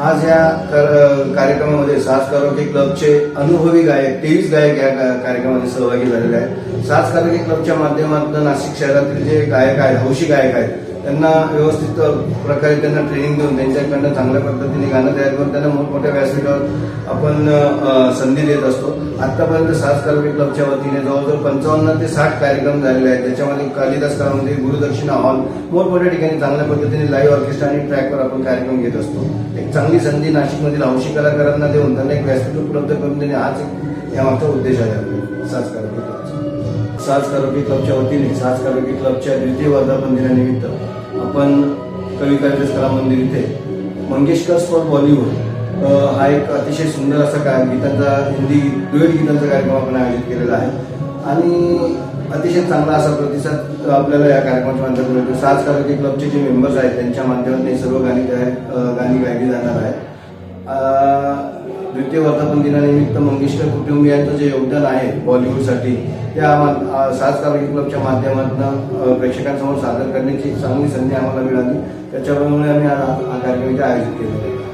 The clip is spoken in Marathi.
आज या कार्यक्रमामध्ये सास कारोके क्लबचे अनुभवी गायक तेवीस गायक या कार्यक्रमामध्ये सहभागी झालेले आहेत. सास कारोके क्लबच्या माध्यमातून नाशिक शहरातील जे गायक आहेत हौशी गायक आहेत त्यांना व्यवस्थित प्रकारे त्यांना ट्रेनिंग देऊन त्यांच्याकडनं चांगल्या पद्धतीने गाणं तयार करून त्यांना मोठमोठ्या व्यासपीठावर आपण संधी देत असतो. आतापर्यंत सास कलाकी क्लबच्या वतीने जवळजवळ पंचावन्न ते साठ कार्यक्रम झालेले आहेत. त्याच्यामध्ये कालिदास कलामध्ये गुरुदक्षिणा हॉल मोठमोठ्या ठिकाणी चांगल्या पद्धतीने लाईव्ह ऑर्केस्ट्रा आणि ट्रॅकवर आपण कार्यक्रम घेत असतो. एक चांगली संधी नाशिकमधील हौशी कलाकारांना देऊन त्यांना एक व्यासपीठ उपलब्ध करून देणे हाच एक यामागचा उद्देश आहे. आपला साज कलाकी क्लबचा. साज करोकी क्लबच्या वतीने साज करोकी क्लबच्या द्वितीय वर्धापन दिनानिमित्त आपण कवी कालिदास कला मंदिर इथे. मंगेशकर फॉर बॉलिवूड. हा एक अतिशय सुंदर असा काय गीतांचा हिंदी दुहेट गीतांचा कार्यक्रम आपण आयोजित केलेला आहे. आणि अतिशय चांगला असा प्रतिसाद आपल्याला या कार्यक्रमाच्या माध्यमातून मिळतो. साज कलाके क्लबचे जे मेंबर्स आहेत त्यांच्या माध्यमातून सर्व गाणी गाणी गायली जाणार आहेत. ते वर्धापन दिनानिमित्त मंगेशकर कुटुंबियांचं जे योगदान आहे बॉलिवूडसाठी त्या मा- साज क्लबच्या माध्यमातून प्रेक्षकांसमोर सादर करण्याची चांगली संधी आम्हाला मिळाली. त्याच्यामुळे आम्ही हा कार्यक्रम इथे आयोजित केलेला